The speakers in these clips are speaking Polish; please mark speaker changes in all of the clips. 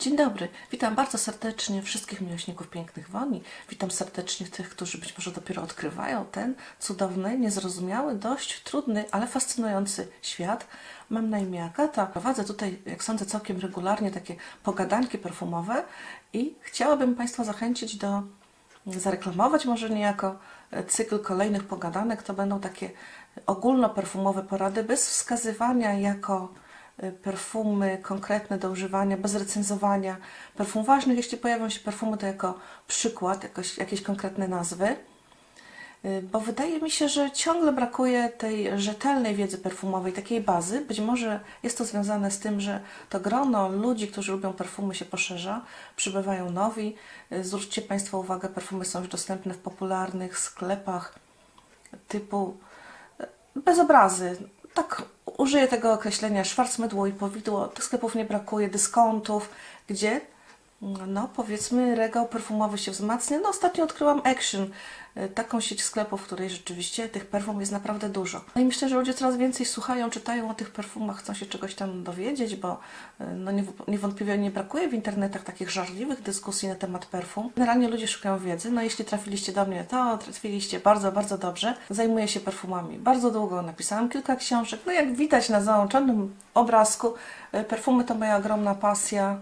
Speaker 1: Dzień dobry, witam bardzo serdecznie wszystkich miłośników pięknych woni. Witam serdecznie tych, którzy być może dopiero odkrywają ten cudowny, niezrozumiały, dość trudny, ale fascynujący świat. Mam na imię Agata. Prowadzę tutaj, jak sądzę, całkiem regularnie takie pogadanki perfumowe i chciałabym Państwa zachęcić do zareklamować może niejako cykl kolejnych pogadanek. To będą takie ogólnoperfumowe porady bez wskazywania jako perfumy konkretne do używania, bez recenzowania perfum ważnych. Jeśli pojawią się perfumy, to jako przykład, jakoś, jakieś konkretne nazwy. Y, Bo wydaje mi się, że ciągle brakuje tej rzetelnej wiedzy perfumowej, takiej bazy. Być może jest to związane z tym, że to grono ludzi, którzy lubią perfumy, się poszerza, przybywają nowi. Y, Zwróćcie Państwo uwagę, perfumy są już dostępne w popularnych sklepach typu y, bez obrazy. Tak użyję tego określenia szwarcmydło i powidło. Tych sklepów nie brakuje, dyskontów, gdzie no powiedzmy regał perfumowy się wzmacnia. No ostatnio odkryłam Action, y, taką sieć sklepów, w której rzeczywiście tych perfum jest naprawdę dużo. No i myślę, że ludzie coraz więcej słuchają, czytają o tych perfumach, chcą się czegoś tam dowiedzieć, bo y, no niew- niewątpliwie nie brakuje w internetach takich żarliwych dyskusji na temat perfum. Generalnie ludzie szukają wiedzy, no jeśli trafiliście do mnie, to trafiliście bardzo, bardzo dobrze. Zajmuję się perfumami bardzo długo, napisałam kilka książek. No jak widać na załączonym obrazku, y, perfumy to moja ogromna pasja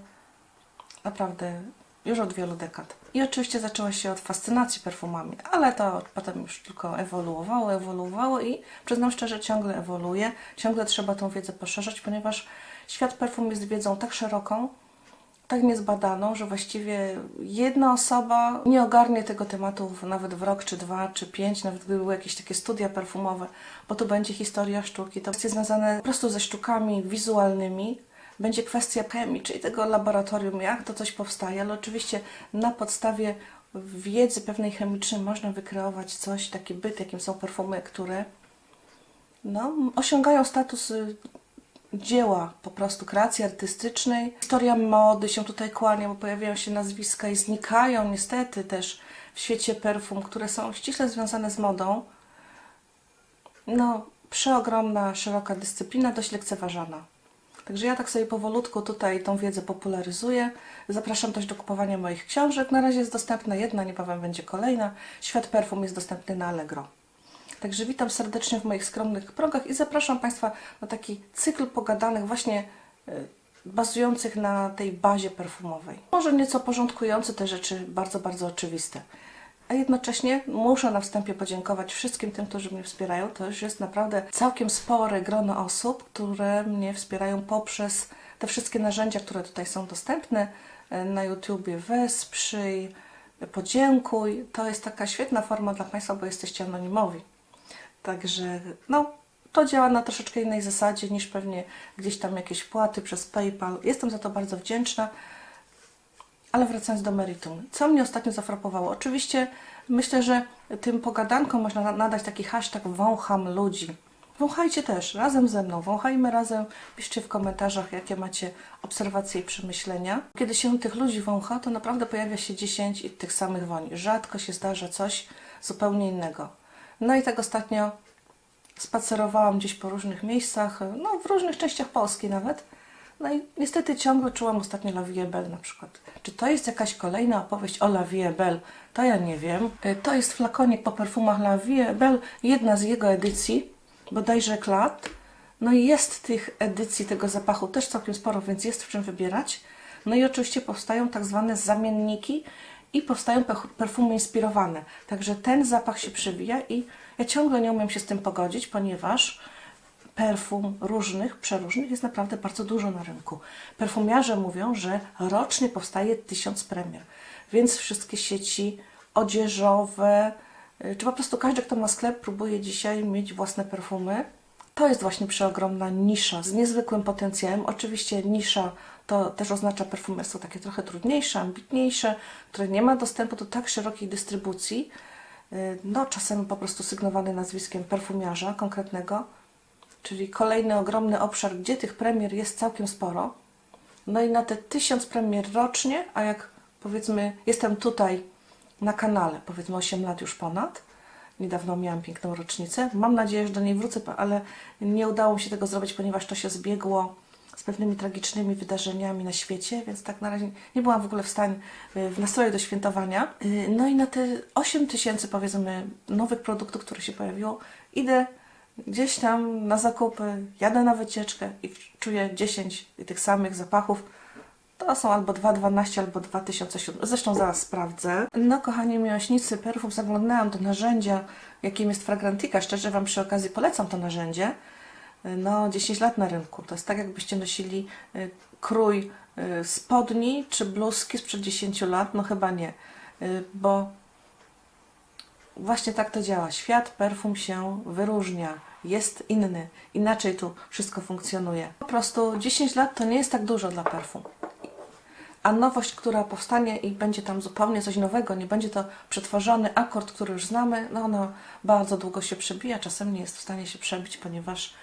Speaker 1: naprawdę już od wielu dekad. I oczywiście zaczęła się od fascynacji perfumami, ale to potem już tylko ewoluowało, ewoluowało i przyznam szczerze, ciągle ewoluuje. Ciągle trzeba tą wiedzę poszerzać, ponieważ świat perfum jest wiedzą tak szeroką, tak niezbadaną, że właściwie jedna osoba nie ogarnie tego tematu nawet w rok, czy dwa, czy pięć, nawet gdyby były jakieś takie studia perfumowe, bo tu będzie historia sztuki, to kwestie związane po prostu ze sztukami wizualnymi, będzie kwestia chemii, czyli tego laboratorium, jak to coś powstaje, ale oczywiście na podstawie wiedzy pewnej chemicznej można wykreować coś, taki byt, jakim są perfumy, które no, osiągają status y, dzieła, po prostu kreacji artystycznej. Historia mody się tutaj kłania, bo pojawiają się nazwiska i znikają niestety też w świecie perfum, które są ściśle związane z modą. No, przeogromna, szeroka dyscyplina, dość lekceważana. Także ja tak sobie powolutku tutaj tą wiedzę popularyzuję. Zapraszam też do kupowania moich książek. Na razie jest dostępna jedna, niebawem będzie kolejna. Świat perfum jest dostępny na Allegro. Także witam serdecznie w moich skromnych progach i zapraszam Państwa na taki cykl pogadanych właśnie y, bazujących na tej bazie perfumowej. Może nieco porządkujący te rzeczy bardzo, bardzo oczywiste. A jednocześnie muszę na wstępie podziękować wszystkim tym, którzy mnie wspierają. To już jest naprawdę całkiem spore grono osób, które mnie wspierają poprzez te wszystkie narzędzia, które tutaj są dostępne y, na YouTubie. Wesprzyj, podziękuj. To jest taka świetna forma dla Państwa, bo jesteście anonimowi. Także no, to działa na troszeczkę innej zasadzie niż pewnie gdzieś tam jakieś płaty przez PayPal. Jestem za to bardzo wdzięczna. Ale wracając do meritum. Co mnie ostatnio zafrapowało? Oczywiście myślę, że tym pogadankom można na- nadać taki hashtag wącham ludzi. Wąchajcie też, razem ze mną, wąchajmy razem, piszcie w komentarzach, jakie macie obserwacje i przemyślenia. Kiedy się tych ludzi wącha, to naprawdę pojawia się 10 i tych samych woni. Rzadko się zdarza coś zupełnie innego. No i tak ostatnio spacerowałam gdzieś po różnych miejscach, no w różnych częściach Polski nawet. No i niestety ciągle czułam ostatnio La Vie Belle na przykład. Czy to jest jakaś kolejna opowieść o La Vie Belle? To ja nie wiem. Y, To jest flakonik po perfumach La Vie Belle, jedna z jego edycji, bodajże klat. No i jest tych edycji tego zapachu też całkiem sporo, więc jest w czym wybierać. No i oczywiście powstają tak zwane zamienniki i powstają perfumy inspirowane. Także ten zapach się przewija i ja ciągle nie umiem się z tym pogodzić, ponieważ perfum różnych, przeróżnych jest naprawdę bardzo dużo na rynku. Perfumiarze mówią, że rocznie powstaje tysiąc premier, więc wszystkie sieci odzieżowe, y, czy po prostu każdy, kto ma sklep, próbuje dzisiaj mieć własne perfumy. To jest właśnie przeogromna nisza z niezwykłym potencjałem. Oczywiście nisza to też oznacza perfumerstwo takie trochę trudniejsze, ambitniejsze, które nie ma dostępu do tak szerokiej dystrybucji. Y, No, czasem po prostu sygnowane nazwiskiem perfumiarza konkretnego, czyli kolejny ogromny obszar, gdzie tych premier jest całkiem sporo. No i na te tysiąc premier rocznie, a jak powiedzmy, jestem tutaj na kanale, powiedzmy 8 lat już ponad. Niedawno miałam piękną rocznicę. Mam nadzieję, że do niej wrócę, ale nie udało mi się tego zrobić, ponieważ to się zbiegło z pewnymi tragicznymi wydarzeniami na świecie, więc tak na razie nie byłam w ogóle w stanie, y, w nastroju do świętowania. Y, No i na te 8 tysięcy, powiedzmy, nowych produktów, które się pojawiło, idę gdzieś tam na zakupy, jadę na wycieczkę i czuję 10 tych samych zapachów. To są albo 2,12, albo 2007. Zresztą zaraz sprawdzę. No, kochani miłośnicy perfum, zaglądnęłam do narzędzia, jakim jest Fragrantica. Szczerze Wam przy okazji polecam to narzędzie. No, 10 lat na rynku. To jest tak, jakbyście nosili y, krój y, spodni czy bluzki sprzed 10 lat. No chyba nie, y, bo właśnie tak to działa. Świat perfum się wyróżnia, jest inny, inaczej tu wszystko funkcjonuje. Po prostu 10 lat to nie jest tak dużo dla perfum. A nowość, która powstanie i będzie tam zupełnie coś nowego, nie będzie to przetworzony akord, który już znamy, no ono bardzo długo się przebija, czasem nie jest w stanie się przebić, ponieważ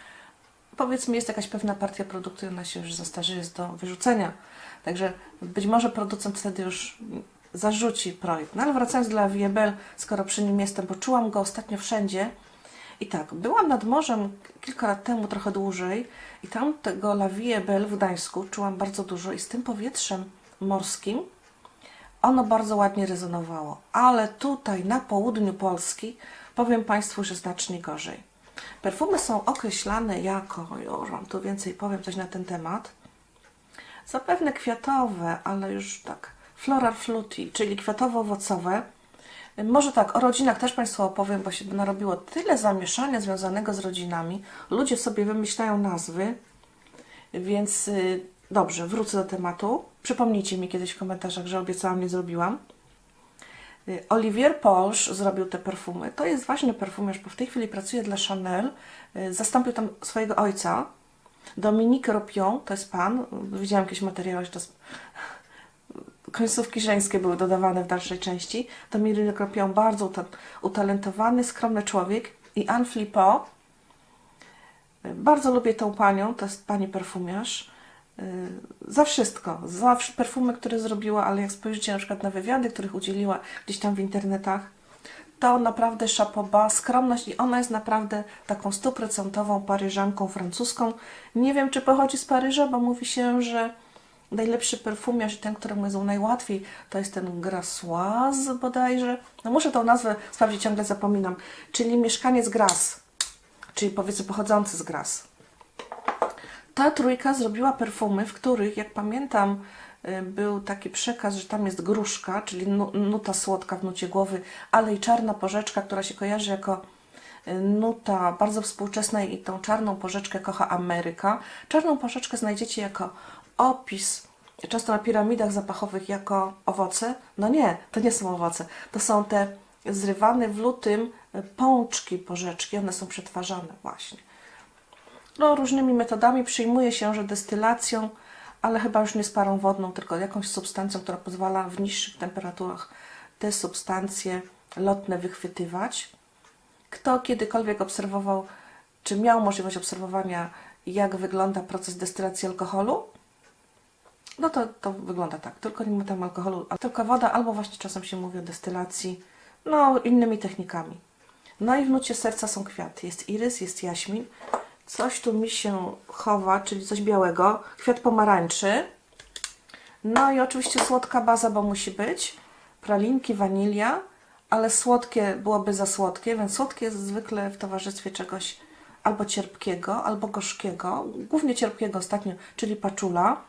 Speaker 1: powiedzmy jest jakaś pewna partia produktu i ona się już zastarzeje, jest do wyrzucenia. Także być może producent wtedy już zarzuci projekt. No ale wracając do La Vie Belle, skoro przy nim jestem, bo czułam go ostatnio wszędzie, i tak, byłam nad morzem kilka lat temu, trochę dłużej, i tam tego La Vie Belle w Gdańsku czułam bardzo dużo i z tym powietrzem morskim ono bardzo ładnie rezonowało. Ale tutaj na południu Polski powiem Państwu, że znacznie gorzej. Perfumy są określane jako, już Wam tu więcej powiem coś na ten temat, zapewne kwiatowe, ale już tak, floral fruity, czyli kwiatowo-owocowe. Może tak, o rodzinach też Państwu opowiem, bo się narobiło tyle zamieszania związanego z rodzinami. Ludzie sobie wymyślają nazwy, więc y, dobrze, wrócę do tematu. Przypomnijcie mi kiedyś w komentarzach, że obiecałam, nie zrobiłam. Y, Olivier Polsz zrobił te perfumy. To jest ważny perfumiarz, bo w tej chwili pracuje dla Chanel. Y, Zastąpił tam swojego ojca. Dominique Ropion, to jest pan. Widziałam jakieś materiały, że to jest końcówki żeńskie były dodawane w dalszej części. Dominique Ropion, bardzo uta- utalentowany, skromny człowiek. I Anne Flippo, bardzo lubię tą panią, to jest pani perfumiarz. Yy, Za wszystko, za perfumy, które zrobiła, ale jak spojrzycie na przykład na wywiady, których udzieliła gdzieś tam w internetach, to naprawdę szapoba, skromność i ona jest naprawdę taką stuprocentową paryżanką francuską. Nie wiem, czy pochodzi z Paryża, bo mówi się, że najlepszy perfumiarz i ten, któremu jest najłatwiej, to jest ten Grassoise bodajże. No muszę tą nazwę sprawdzić, ciągle zapominam. Czyli mieszkaniec Gras, czyli powiedzmy pochodzący z Gras. Ta trójka zrobiła perfumy, w których, jak pamiętam, y, był taki przekaz, że tam jest gruszka, czyli nu- nuta słodka w nucie głowy, ale i czarna porzeczka, która się kojarzy jako nuta bardzo współczesna i tą czarną porzeczkę kocha Ameryka. Czarną porzeczkę znajdziecie jako opis, często na piramidach zapachowych jako owoce. No nie, to nie są owoce. To są te zrywane w lutym y, pączki porzeczki. One są przetwarzane właśnie. No, różnymi metodami przyjmuje się, że destylacją, ale chyba już nie z parą wodną, tylko jakąś substancją, która pozwala w niższych temperaturach te substancje lotne wychwytywać. Kto kiedykolwiek obserwował, czy miał możliwość obserwowania, jak wygląda proces destylacji alkoholu? No to, to wygląda tak, tylko nie ma tam alkoholu, a tylko woda, albo właśnie czasem się mówi o destylacji, no innymi technikami. No i w nucie serca są kwiaty. Jest irys, jest jaśmin. Coś tu mi się chowa, czyli coś białego. Kwiat pomarańczy. No i oczywiście słodka baza, bo musi być. Pralinki, wanilia, ale słodkie byłoby za słodkie, więc słodkie jest zwykle w towarzystwie czegoś albo cierpkiego, albo gorzkiego. Głównie cierpkiego ostatnio, czyli paczula.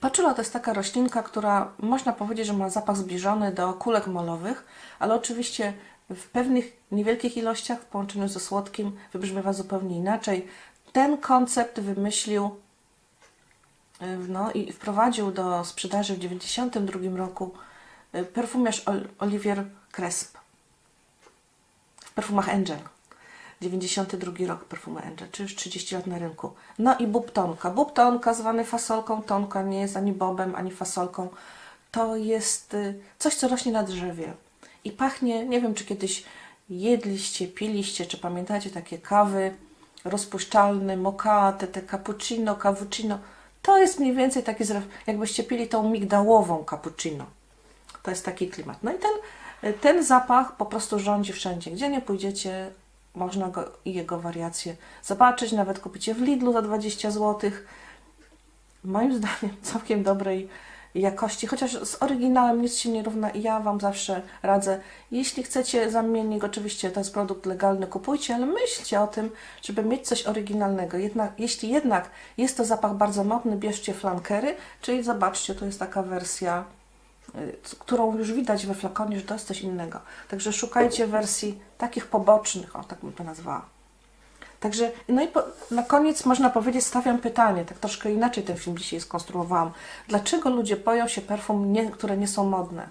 Speaker 1: Paczula to jest taka roślinka, która można powiedzieć, że ma zapach zbliżony do kulek molowych, ale oczywiście w pewnych niewielkich ilościach w połączeniu ze słodkim wybrzmiewa zupełnie inaczej. Ten koncept wymyślił y, no, i wprowadził do sprzedaży w 1992 roku perfumiarz Ol- Olivier Cresp w perfumach Angel. 92 rok perfumy Angel, czy już 30 lat na rynku. No i bób tonka. Bób tonka, zwany fasolką tonka, nie jest ani bobem, ani fasolką. To jest y, coś, co rośnie na drzewie. I pachnie, nie wiem, czy kiedyś jedliście, piliście, czy pamiętacie takie kawy rozpuszczalne, mokate, te cappuccino, cappuccino. To jest mniej więcej taki, zre- jakbyście pili tą migdałową cappuccino. To jest taki klimat. No i ten, ten zapach po prostu rządzi wszędzie. Gdzie nie pójdziecie, można go i jego wariacje zobaczyć, nawet kupicie w Lidlu za 20 zł. Moim zdaniem całkiem dobrej jakości, chociaż z oryginałem nic się nie równa i ja Wam zawsze radzę. Jeśli chcecie zamiennik, oczywiście to jest produkt legalny, kupujcie, ale myślcie o tym, żeby mieć coś oryginalnego. Jednak, jeśli jednak jest to zapach bardzo modny, bierzcie flankery, czyli zobaczcie, to jest taka wersja którą już widać we flakonie, że to jest coś innego. Także szukajcie wersji takich pobocznych, o tak bym to nazwała. Także, no i po, na koniec można powiedzieć, stawiam pytanie, tak troszkę inaczej ten film dzisiaj skonstruowałam. Dlaczego ludzie boją się perfum, nie, które nie są modne?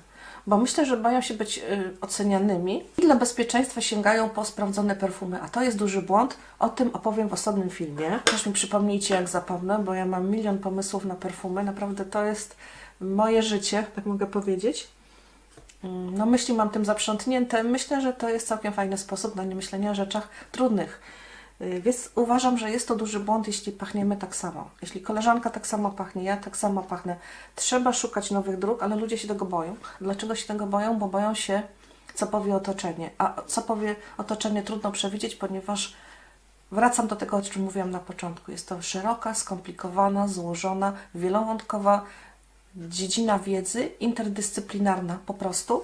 Speaker 1: Bo myślę, że boją się być y, ocenianymi i dla bezpieczeństwa sięgają po sprawdzone perfumy, a to jest duży błąd. O tym opowiem w osobnym filmie. Też mi przypomnijcie, jak zapomnę, bo ja mam milion pomysłów na perfumy. Naprawdę to jest moje życie, tak mogę powiedzieć. Mm, No myśli mam tym zaprzątnięte. Myślę, że to jest całkiem fajny sposób na nie myślenie o rzeczach trudnych. Y, Więc uważam, że jest to duży błąd, jeśli pachniemy tak samo. Jeśli koleżanka tak samo pachnie, ja tak samo pachnę. Trzeba szukać nowych dróg, ale ludzie się tego boją. Dlaczego się tego boją? Bo boją się, co powie otoczenie. A co powie otoczenie, trudno przewidzieć, ponieważ wracam do tego, o czym mówiłam na początku. Jest to szeroka, skomplikowana, złożona, wielowątkowa dziedzina wiedzy, interdyscyplinarna po prostu.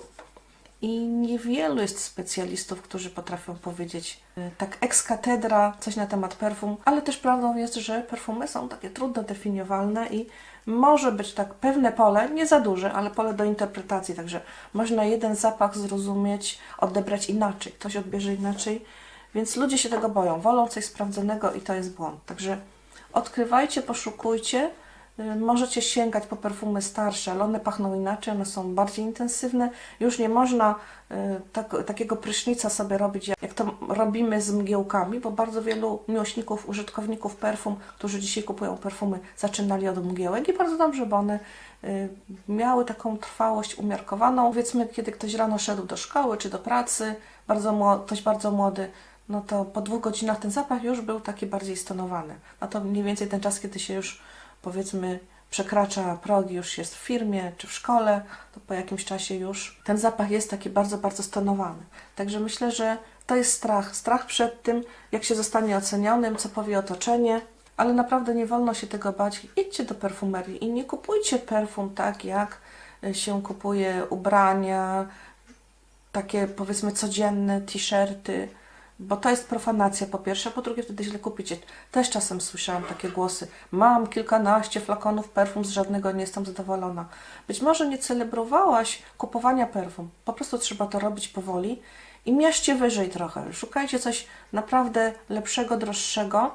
Speaker 1: I niewielu jest specjalistów, którzy potrafią powiedzieć y, tak ex cathedra coś na temat perfum, ale też prawdą jest, że perfumy są takie trudno definiowalne i może być tak pewne pole, nie za duże, ale pole do interpretacji, także można jeden zapach zrozumieć, odebrać inaczej, ktoś odbierze inaczej, więc ludzie się tego boją, wolą coś sprawdzonego i to jest błąd. Także odkrywajcie, poszukujcie, Możecie sięgać po perfumy starsze, ale one pachną inaczej, one są bardziej intensywne. Już nie można y, tak, takiego prysznica sobie robić, jak, to robimy z mgiełkami, bo bardzo wielu miłośników, użytkowników perfum, którzy dzisiaj kupują perfumy, zaczynali od mgiełek i bardzo dobrze, bo one y, miały taką trwałość umiarkowaną. Powiedzmy, kiedy ktoś rano szedł do szkoły czy do pracy, bardzo ktoś bardzo młody, no to po dwóch godzinach ten zapach już był taki bardziej stonowany. A to mniej więcej ten czas, kiedy się już powiedzmy przekracza progi, już jest w firmie czy w szkole, to po jakimś czasie już ten zapach jest taki bardzo, bardzo stonowany. Także myślę, że to jest strach. Strach przed tym, jak się zostanie ocenionym, co powie otoczenie, ale naprawdę nie wolno się tego bać. Idźcie do perfumerii i nie kupujcie perfum tak, jak y, się kupuje ubrania, takie powiedzmy codzienne t-shirty, bo to jest profanacja po pierwsze, po drugie wtedy źle kupicie. Też czasem słyszałam takie głosy. Mam kilkanaście flakonów perfum, z żadnego nie jestem zadowolona. Być może nie celebrowałaś kupowania perfum. Po prostu trzeba to robić powoli i mierzcie wyżej trochę. Szukajcie coś naprawdę lepszego, droższego.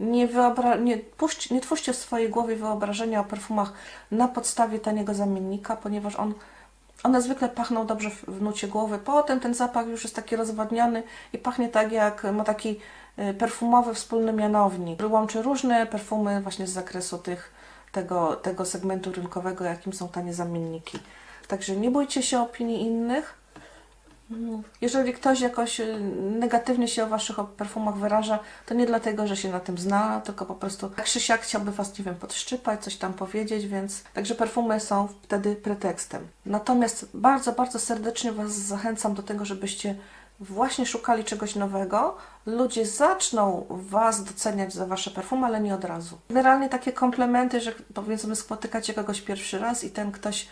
Speaker 1: Nie, wyobra- nie, puść, nie twórzcie w swojej głowie wyobrażenia o perfumach na podstawie taniego zamiennika, ponieważ on one zwykle pachną dobrze w, nucie głowy. Potem ten zapach już jest taki rozwadniony i pachnie tak jak ma taki y, perfumowy wspólny mianownik, łączy różne perfumy właśnie z zakresu tych, tego, tego segmentu rynkowego, jakim są tanie zamienniki. Także nie bójcie się opinii innych. Jeżeli ktoś jakoś y, negatywnie się o Waszych perfumach wyraża, to nie dlatego, że się na tym zna, tylko po prostu tak czy siak chciałby Was, nie wiem, podszczypać, coś tam powiedzieć, więc także perfumy są wtedy pretekstem. Natomiast bardzo, bardzo serdecznie Was zachęcam do tego, żebyście właśnie szukali czegoś nowego. Ludzie zaczną Was doceniać za Wasze perfumy, ale nie od razu. Generalnie takie komplementy, że powiedzmy spotykacie kogoś pierwszy raz i ten ktoś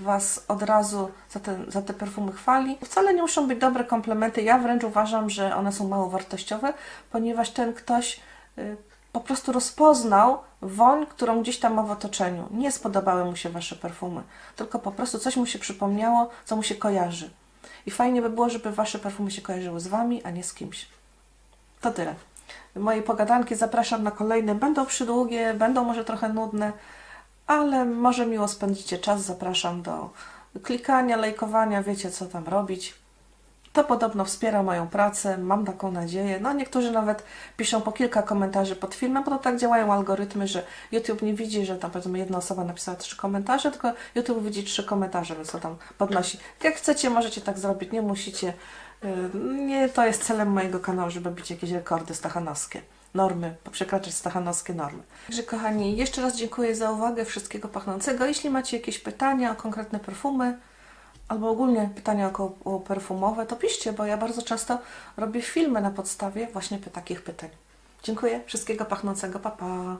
Speaker 1: Was od razu za te, za te perfumy chwali. Wcale nie muszą być dobre komplementy. Ja wręcz uważam, że one są mało wartościowe, ponieważ ten ktoś y, po prostu rozpoznał woń, którą gdzieś tam ma w otoczeniu. Nie spodobały mu się Wasze perfumy, tylko po prostu coś mu się przypomniało, co mu się kojarzy. I fajnie by było, żeby Wasze perfumy się kojarzyły z Wami, a nie z kimś. To tyle. Moje pogadanki zapraszam na kolejne. Będą przydługie, będą może trochę nudne, ale może miło spędzicie czas. Zapraszam do klikania, lajkowania, wiecie co tam robić. To podobno wspiera moją pracę, mam taką nadzieję. No niektórzy nawet piszą po kilka komentarzy pod filmem, bo to tak działają algorytmy, że YouTube nie widzi, że tam powiedzmy jedna osoba napisała trzy komentarze, tylko YouTube widzi trzy komentarze, więc to tam podnosi. Jak chcecie, możecie tak zrobić, nie musicie. Yy, Nie, to jest celem mojego kanału, żeby bić jakieś rekordy stachanowskie. Normy, przekraczać stachanowskie normy. Także kochani, jeszcze raz dziękuję za uwagę, wszystkiego pachnącego. Jeśli macie jakieś pytania o konkretne perfumy, albo ogólnie pytania około perfumowe, to piszcie, bo ja bardzo często robię filmy na podstawie właśnie takich pytań. Dziękuję. Wszystkiego pachnącego. Pa, pa.